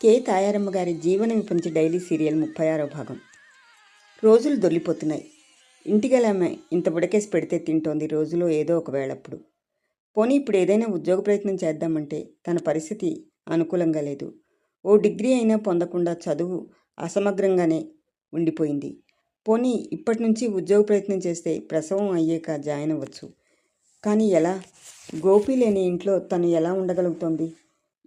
కే. తాయారమ్మ గారి జీవన విపంచి daily serial ముప్పై ఆరో భాగం. రోజులు దొల్లిపోతున్నాయి ఆమె ఇంత బుడకేసి పెడితే తింటోంది రోజులో ఏదో ఒకవేళప్పుడు పోనీ ఇప్పుడు ఏదైనా ఉద్యోగ ప్రయత్నం చేద్దామంటే తన పరిస్థితి అనుకూలంగా లేదు. ఓ డిగ్రీ అయినా పొందకుండా చదువు అసమగ్రంగానే ఉండిపోయింది. పోనీ ఇప్పటి నుంచి ఉద్యోగ ప్రయత్నం చేస్తే ప్రసవం అయ్యాక జాయిన్ అవ్వచ్చు కానీ ఎలా? గోపి లేని ఇంట్లో తను ఎలా ఉండగలుగుతోంది?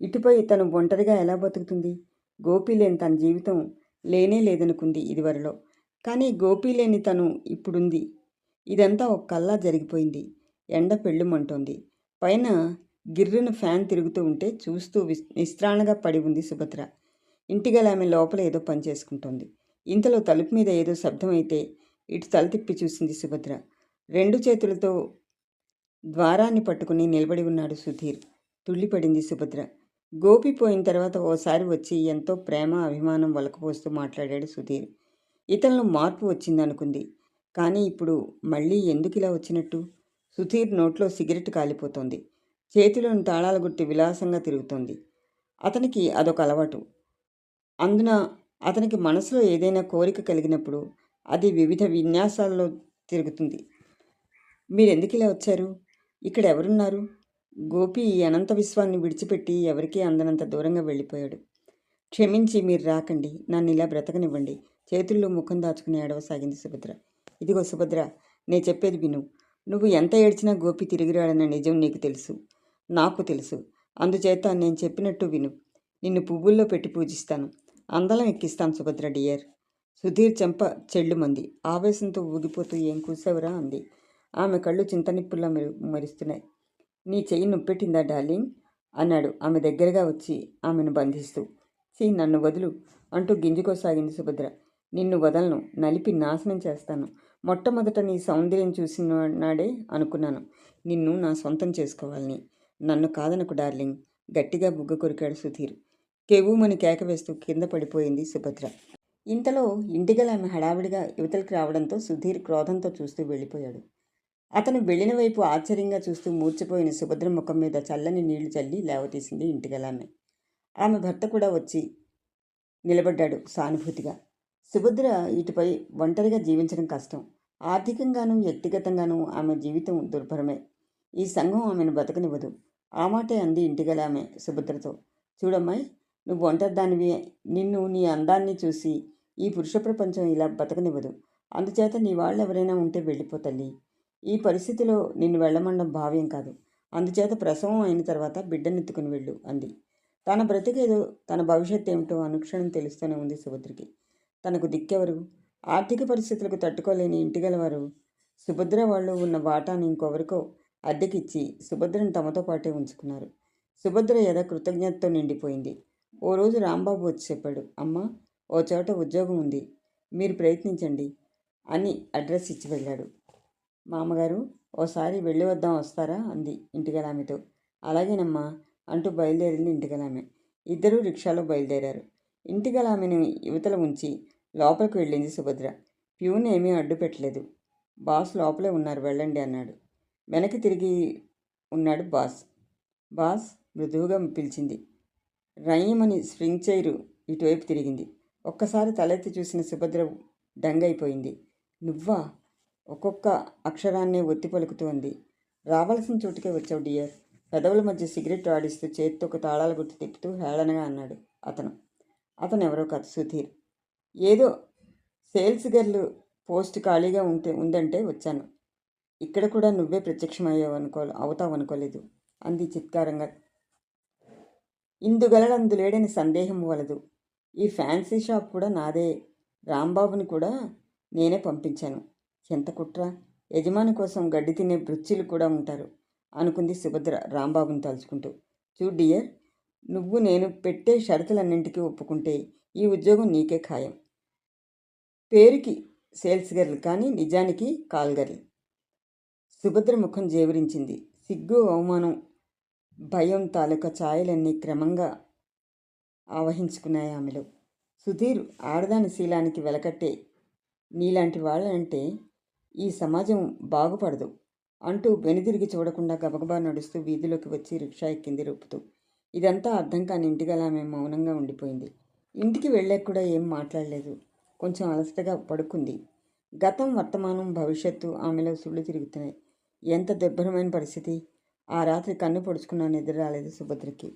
ఇటుపై తను ఒంటరిగా ఎలా బతుకుతుంది? గోపి లేని తన జీవితం లేనే లేదనుకుంది ఇదివరలో. కానీ గోపి లేని తను ఇప్పుడుంది. ఇదంతా ఒక కల్లా జరిగిపోయింది. ఎండ పెళ్ళుమంటోంది. పైన గిర్రున ఫ్యాన్ తిరుగుతూ ఉంటే చూస్తూ విస్ నిస్త్రాణగా పడి ఉంది సుభద్ర. ఇంటిగల ఆమె లోపల ఏదో పని చేసుకుంటోంది. ఇంతలో తలుపు మీద ఏదో శబ్దమైతే ఇటు తల తిప్పి చూసింది సుభద్ర. రెండు చేతులతో ద్వారాన్ని పట్టుకుని నిలబడి ఉన్నాడు సుధీర్. తుళ్ళిపడింది సుభద్ర. గోపి పోయిన తర్వాత ఓసారి వచ్చి ఎంతో ప్రేమ అభిమానం వలకపోస్తూ మాట్లాడాడు సుధీర్. ఇతనిలో మార్పు వచ్చిందనుకుంది. కానీ ఇప్పుడు మళ్ళీ ఎందుకు ఇలా వచ్చినట్టు? సుధీర్ నోట్లో సిగరెట్ కాలిపోతుంది. చేతిలోని తాళాల గుట్టి విలాసంగా తిరుగుతోంది. అతనికి అదొక అలవాటు. అందున అతనికి మనసులో ఏదైనా కోరిక కలిగినప్పుడు అది వివిధ విన్యాసాల్లో తిరుగుతుంది. మీరెందుకు ఇలా వచ్చారు? ఇక్కడ ఎవరున్నారు గోపి ఈ అనంత విశ్వాన్ని విడిచిపెట్టి ఎవరికీ అందనంత దూరంగా వెళ్ళిపోయాడు. క్షమించి మీరు రాకండి. నన్ను ఇలా బ్రతకనివ్వండి. చేతుల్లో ముఖం దాచుకుని ఏడవసాగింది సుభద్ర. ఇదిగో సుభద్ర నే చెప్పేది విను. నువ్వు ఎంత ఏడ్చినా గోపి తిరిగి రాడన్న నిజం నీకు తెలుసు. నాకు తెలుసు. అందుచేత నేను చెప్పినట్టు విను. నిన్ను పువ్వుల్లో పెట్టి పూజిస్తాను. అందలం ఎక్కిస్తాను సుభద్ర డియర్. సుధీర్ చెంప చెల్లుమంది ఆవేశంతో ఊగిపోతూ ఏం కూసావురా అంది. ఆమె కళ్ళు చింతనిప్పుల్లా మెరు మరుస్తున్నాయి. నీ చెయ్యి నొప్పెట్టిందా డార్లింగ్? అన్నాడు. ఆమె దగ్గరగా వచ్చి ఆమెను బంధిస్తూ. సి నన్ను వదులు అంటూ గింజుకోసాగింది సుభద్ర. నిన్ను వదలను నలిపి నాశనం చేస్తాను. మొట్టమొదట నీ సౌందర్యం చూసిన నాడే అనుకున్నాను. నిన్ను నా సొంతం చేసుకోవాలని. నన్ను కాదనకు డార్లింగ్. గట్టిగా బుగ్గ కొరికాడు సుధీర్. కెవ్వుమని కేక వేస్తూ కింద పడిపోయింది సుభద్ర. ఇంతలో ఇంటిగల ఆమె హడావిడిగా యువతలకు రావడంతో సుధీర్ క్రోధంతో చూస్తూ వెళ్ళిపోయాడు. అతను వెళ్ళిన వైపు ఆశ్చర్యంగా చూస్తూ మూర్చిపోయిన సుభద్ర ముఖం మీద చల్లని నీళ్ళు చల్లి లేవతీసింది ఇంటిగలామె ఆమె భర్త కూడా వచ్చి నిలబడ్డాడు సానుభూతిగా. సుభద్ర ఇటుపై ఒంటరిగా జీవించడం కష్టం. ఆర్థికంగానూ వ్యక్తిగతంగానూ ఆమె జీవితం దుర్భరమే. ఈ సంఘం ఆమెను బతకనివ్వదు. ఆ మాటే అంది ఇంటిగలామె సుభద్రతో. చూడమ్మాయి నువ్వు ఒంటరిదానివి. నిన్ను నీ అందాన్ని చూసి ఈ పురుష ప్రపంచం ఇలా బతకనివ్వదు. అందుచేత నీ వాళ్ళు ఎవరైనా ఉంటే వెళ్ళిపోతల్లి ఈ పరిస్థితిలో నిన్ను వెళ్ళమండం భావ్యం కాదు. అందుచేత ప్రసవం అయిన తర్వాత బిడ్డనెత్తుకుని వెళ్ళు అంది. తన బ్రతికేదో తన భవిష్యత్ ఏమిటో అనుక్షణం తెలుస్తూనే ఉంది సుభద్రకి. తనకు దిక్కెవరు? ఆర్థిక పరిస్థితులకు తట్టుకోలేని ఇంటిగలవారు? సుభద్ర వాళ్ళు ఉన్న వాటాను ఇంకొవరికో అద్దెకిచ్చి సుభద్రను తమతో పాటే ఉంచుకున్నారు. సుభద్ర యథ కృతజ్ఞతతో నిండిపోయింది. ఓ రోజు రాంబాబు వచ్చి చెప్పాడు అమ్మ ఓ చోట ఉద్యోగం ఉంది. మీరు ప్రయత్నించండి అని అడ్రస్ ఇచ్చి వెళ్ళాడు. మామగారు ఓసారి వెళ్ళి వద్దాం వస్తారా? అంది ఇంటిగలామెతో అలాగేనమ్మా అంటూ బయలుదేరింది ఇంటిగలామె ఇద్దరూ రిక్షాలో బయలుదేరారు. ఇంటిగలామెను యువతల ఉంచి లోపలికి వెళ్ళింది సుభద్ర. ప్యూన్ ఏమీ అడ్డు పెట్టలేదు. బాస్ లోపలే ఉన్నారు వెళ్ళండి అన్నాడు. వెనక్కి తిరిగి ఉన్నాడు బాస్. బాస్ మృదువుగా పిలిచింది. రయ్యమని స్ప్రింగ్ చైరు ఇటువైపు తిరిగింది. ఒక్కసారి తలెత్తి చూసిన సుభద్ర దంగైపోయింది నువ్వా? ఒక్కొక్క అక్షరాన్నే ఒత్తి పలుకుతూ ఉంది రావాల్సిన చోటుకే వచ్చావు డియర్. పెదవుల మధ్య సిగరెట్ ఆడిస్తూ చేతితో ఒక తాళాల గుర్తు తిప్పుతూ హేళనగా అన్నాడు అతను. అతను ఎవరో కాదు సుధీర్. ఏదో సేల్స్ గర్ల్ పోస్ట్ ఖాళీగా ఉంటే ఉందంటే వచ్చాను. ఇక్కడ కూడా నువ్వే ప్రత్యక్షమయ్యావు అనుకో అవుతావు అనుకోలేదు అంది చిత్కారంగా. ఇందుగలడందు లేడని సందేహం వలదు. ఈ ఫ్యాన్సీ షాప్ కూడా నాదే. రాంబాబుని కూడా నేనే పంపించాను. ఎంత కుట్ర? యజమాని కోసం గడ్డి తినే బృచ్చిలు కూడా ఉంటారు అనుకుంది సుభద్ర రాంబాబుని తలుచుకుంటూ. చూడు డియర్ నువ్వు నేను పెట్టే షరతులన్నింటికీ ఒప్పుకుంటే ఈ ఉద్యోగం నీకే ఖాయం. పేరుకి సేల్స్ గర్ల్ కానీ నిజానికి కాల్ గర్ల్. సుభద్ర ముఖం జేవరించింది. సిగ్గు అవమానం భయం తాలూకా ఛాయలన్నీ క్రమంగా ఆవహించుకున్నాయి ఆమెలో. సుధీర్ ఆడదాని శీలానికి వెలకట్టే నీలాంటి వాళ్ళంటే ఈ సమాజం బాగుపడదు అంటూ వెనుదిరిగి చూడకుండా గబగబా నడుస్తూ వీధిలోకి వచ్చి రిక్షా ఎక్కింది రూపుతూ. ఇదంతా అర్థం కాని ఇంటిగల ఆమె మౌనంగా ఉండిపోయింది. ఇంటికి వెళ్ళాక కూడా ఏం మాట్లాడలేదు. కొంచెం అలసటగా పడుకుంది. గతం వర్తమానం భవిష్యత్తు ఆమెలో సుళ్ళు తిరుగుతున్నాయి. ఎంత దుర్భరమైన పరిస్థితి? ఆ రాత్రి కన్ను పొడుచుకున్నా నిద్ర రాలేదు సుభద్రకి.